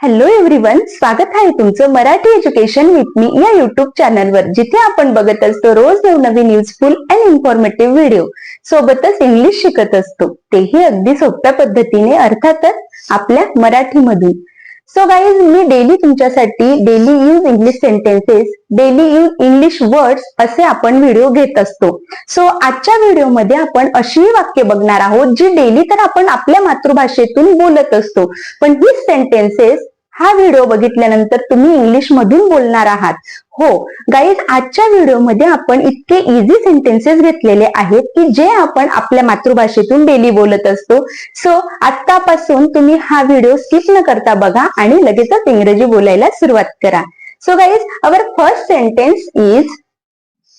Hello everyone स्वागत आहे तुमचं मराठी एज्युकेशन विथ मी या युट्यूब चॅनलवर जिथे आपण बघत असतो रोज नवनवीन युजफुल अँड इन्फॉर्मेटिव्ह व्हिडिओ सोबतच इंग्लिश शिकत असतो. तेही अगदी सोप्या पद्धतीने अर्थातच आपल्या मराठीमधून. सो गाईज मी डेली तुमच्यासाठी daily use English sentences daily use English words असे आपण व्हिडिओ घेत असतो. सो आजच्या व्हिडिओमध्ये आपण अशी वाक्य बघणार आहोत जी डेली तर आपण आपल्या मातृभाषेतून बोलत असतो. पण ही सेंटेन्सेस हा व्हिडिओ बघितल्यानंतर तुम्ही इंग्लिश मधून बोलणार आहात. हो गाईज आजच्या व्हिडिओमध्ये आपण इतके इझी सेंटेन्सेस घेतलेले आहेत की जे आपण आपल्या मातृभाषेतून डेली बोलत असतो. सो आतापासून तुम्ही हा व्हिडिओ स्किप न करता बघा आणि लगेचच इंग्रजी बोलायला सुरुवात करा. So guys our first sentence is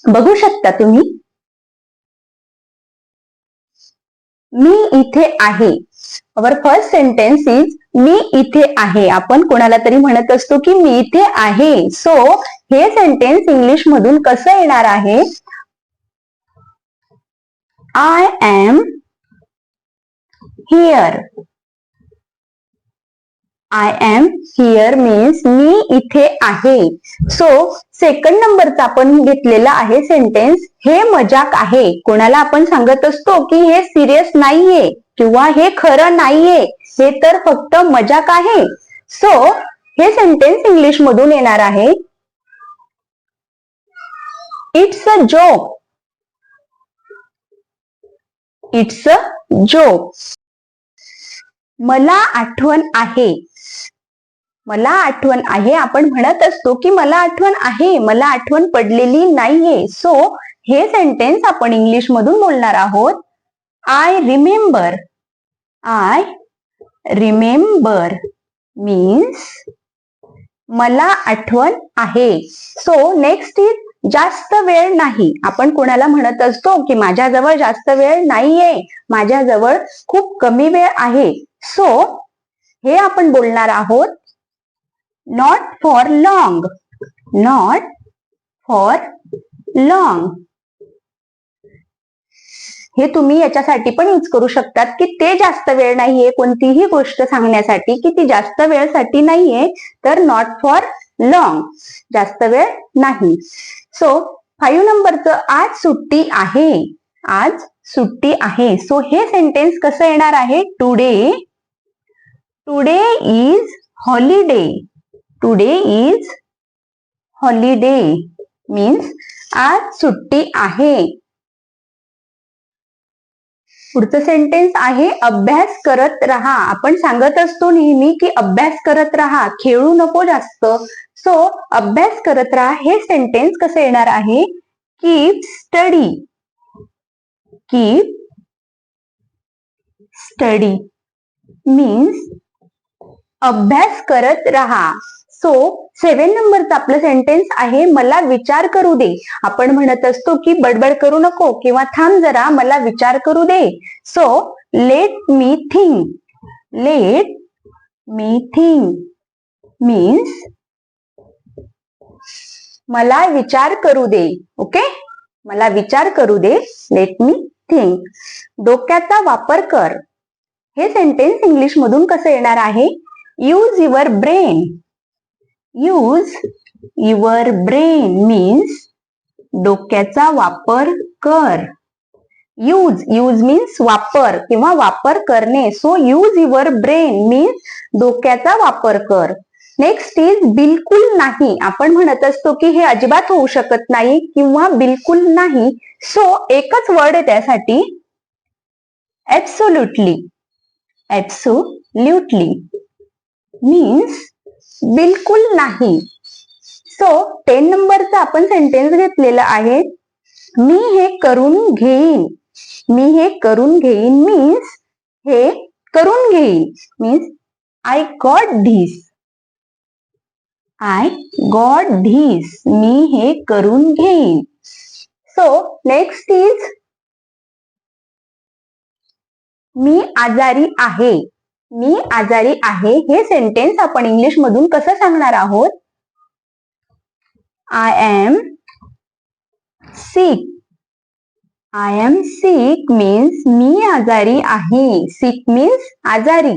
बघू शकता तुम्ही? मी इथे आहे. अवर फर्स्ट सेंटेन्स इज मी इथे आहे. आपण कोणाला तरी म्हणत असतो की मी इथे आहे. सो हे सेंटेन्स इंग्लिश मधून कसं येणार आहे? I am here I am here means मी इथे आहे. सो सेकंड नंबरचा आपण घेतलेला आहे सेंटेन्स हे मजाक आहे. कोणाला आपण सांगत असतो की हे सिरियस नाहीये किंवा हे खरं नाहीये हे तर फक्त मजाक आहे. सो हे सेंटेन्स इंग्लिश मधून येणार आहे. It's a joke it's a joke मला आठवण आहे. मला आठवण आहे आपण म्हणत असतो की मला आठवण आहे मला आठवण पडलेली नाहीये. सो हे सेंटेन्स आपण इंग्लिश मधून बोलणार आहोत. I remember I remember means मला आठवण आहे. सो नेक्स्ट इज जास्त वेळ नाही. आपण कोणाला म्हणत असतो की माझ्याजवळ जास्त वेळ नाहीये. माझ्याजवळ खूप कमी वेळ आहे. सो हे आपण बोलणार आहोत. Not for long. Not for long. हे तुम्ही याच्यासाठी पण यूज करू शकतात की ते जास्त वेळ नाहीये कोणतीही गोष्ट सांगण्यासाठी की ती जास्त वेळसाठी नाहीये तर नॉट फॉर लॉंग जास्त वेळ नाही. सो फाईव्ह नंबरचं आज सुट्टी आहे. आज सुट्टी आहे. सो हे सेंटेन्स कसं येणार आहे? Today today is holiday today is holiday means आज सुट्टी आहे. पुढचं सेंटेन्स आहे अभ्यास करत राहा. आपण सांगत असतो नेहमी की अभ्यास करत राहा खेळू नको जास्त. सो अभ्यास करत राहा हे सेंटेन्स कसं येणार आहे? Keep study keep study means अभ्यास करत राहा. सो सेव्हन नंबरचं आपलं सेंटेन्स आहे मला विचार करू दे. आपण म्हणत असतो की बडबड करू नको किंवा थांब जरा मला विचार करू दे. So let me think let me think means मला विचार करू दे ओके मला विचार करू दे लेट मी थिंक डोक्याचा वापर कर. हे सेंटेन्स इंग्लिश मधून कसं येणार आहे? Use your brain use your brain means डोक्याचा वापर कर. यूज यूज मीन्स वापर किंवा वापर करणे. So use your brain means डोक्याचा वापर कर. नेक्स्ट इज बिलकुल नाही. आपण म्हणत असतो की हे अजिबात होऊ शकत नाही किंवा बिलकुल नाही. सो एकच वर्ड आहे त्यासाठी. ऍब्सोल्युटली ऍब्सोल्युटली मीन्स बिलकुल नाही. सो टेन नंबरचं आपण सेंटेन्स घेतलेलं आहे. मी हे करून घेईन. मी हे करून घेईन मीन्स हे करून घेईन. Means I got this I got this मी हे करून घेईन. सो नेक्स्ट इज मी आजारी आहे. मी आजारी आहे हे सेंटेन्स आपण इंग्लिश मधून कसं सांगणार आहोत? I am sick I am sick means मी आजारी आहे. सिक मीन्स आजारी.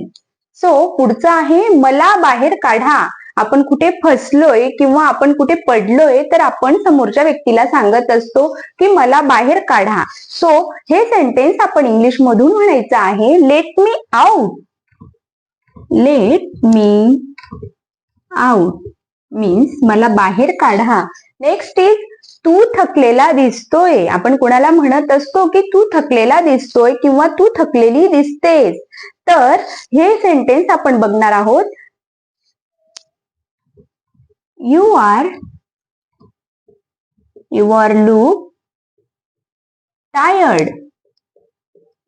सो पुढचं आहे मला बाहेर काढा. आपण कुठे फसलोय किंवा आपण कुठे पडलोय तर आपण समोरच्या व्यक्तीला सांगत असतो की मला बाहेर काढा. सो हे सेंटेन्स आपण इंग्लिश मधून म्हणायचं आहे. Let me out let me out means मला बाहेर काढा. नेक्स्ट इज तू थकलेला दिसतोय. आपण कोणाला म्हणत असतो की तू थकलेला दिसतोय किंवा तू थकलेली दिसतेस. तर हे सेंटेन्स आपण बघणार आहोत. You are you are look tired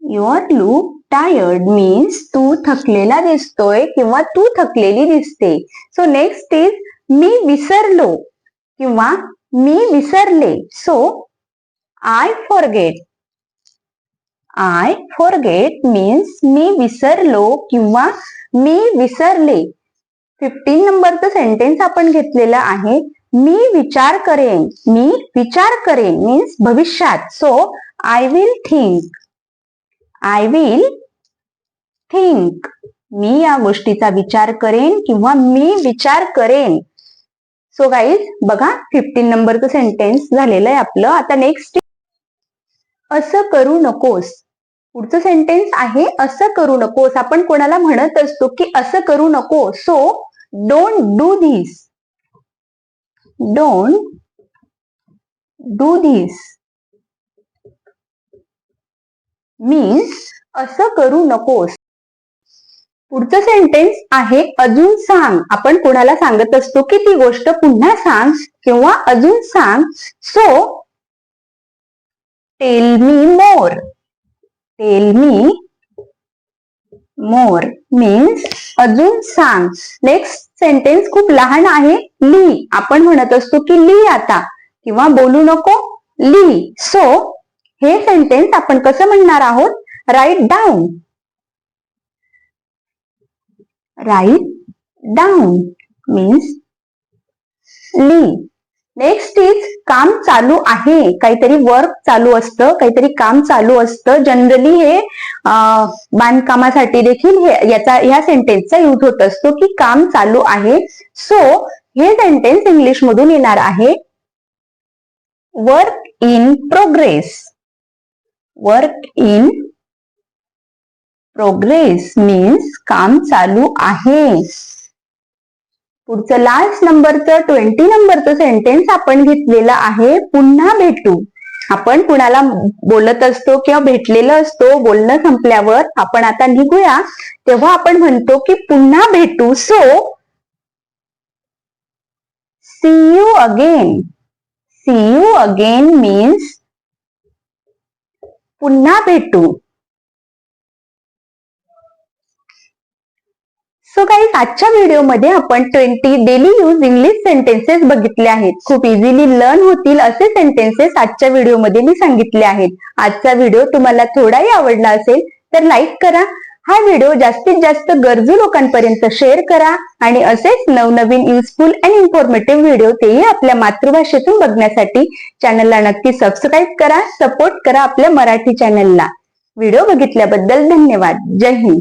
you are look tired means तू थकलेला दिसतोय किंवा तू थकलेली दिसते. सो नेक्स्ट इज मी विसरलो किंवा मी विसरले. So I forget I forget means मी विसरलो किंवा मी विसरले. फिफ्टीन नंबरचं सेंटेन्स आपण घेतलेलं आहे. मी विचार करेन. मी विचार करेन मीन्स भविष्यात. So I will think I will think मी या गोष्टीचा विचार करेन किंवा मी विचार करेन. सो गाईज बघा फिफ्टीन नंबरचं सेंटेन्स झालेलं आहे आपलं. आता नेक्स्ट असं करू नकोस. पुढचं सेंटेन्स आहे असं करू नकोस. आपण कोणाला म्हणत असतो की असं करू नको. So don't do this don't do this means असं करू नकोस. पुढचं सेंटेन्स आहे अजून सांग. आपण कोणाला सांगत असतो की ती गोष्ट पुन्हा सांग किंवा अजून सांग. So tell me more tell me more means अजून सांग. नेक्स्ट सेंटेन्स खूप लहान आहे ली. आपण म्हणत असतो की ली आता. किंवा बोलू नको ली. सो हे सेंटेन्स आपण कसं म्हणणार आहोत? Write down write down means ली नेक्स्ट इज काम चालू आहे. काहीतरी वर्क चालू असतं काहीतरी काम चालू असतं. जनरली हे बांधकामासाठी देखील हे याचा ह्या सेंटेन्सचा यूज होत असतो की काम चालू आहे. सो हे सेंटेन्स इंग्लिश मधून येणार आहे. Work in progress work in progress means काम चालू आहे. पुढचं लास्ट नंबरचं ट्वेंटी नंबरचं सेंटेन्स आपण घेतलेलं आहे. पुन्हा भेटू. आपण कुणाला बोलत असतो किंवा भेटलेलं असतो बोलणं संपल्यावर आपण आता निघूया. तेव्हा आपण म्हणतो की पुन्हा भेटू. So see you again see you again means पुन्हा भेटू. सो काही आजच्या व्हिडिओमध्ये आपण twenty daily use English sentences बघितले आहेत. खूप इझिली लर्न होतील असे सेंटेन्सेस आजच्या व्हिडिओमध्ये मी सांगितले आहेत. आजचा व्हिडिओ तुम्हाला थोडाही आवडला असेल तर लाईक करा. हा व्हिडिओ जास्तीत जास्त गरजू लोकांपर्यंत शेअर करा आणि असेच नवनवीन युजफुल अँड इन्फॉर्मेटिव्ह व्हिडिओ तेही आपल्या मातृभाषेतून बघण्यासाठी चॅनलला नक्की सबस्क्राईब करा सपोर्ट करा आपल्या मराठी चॅनलला व्हिडिओ बघितल्याबद्दल धन्यवाद. जय हिंद.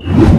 you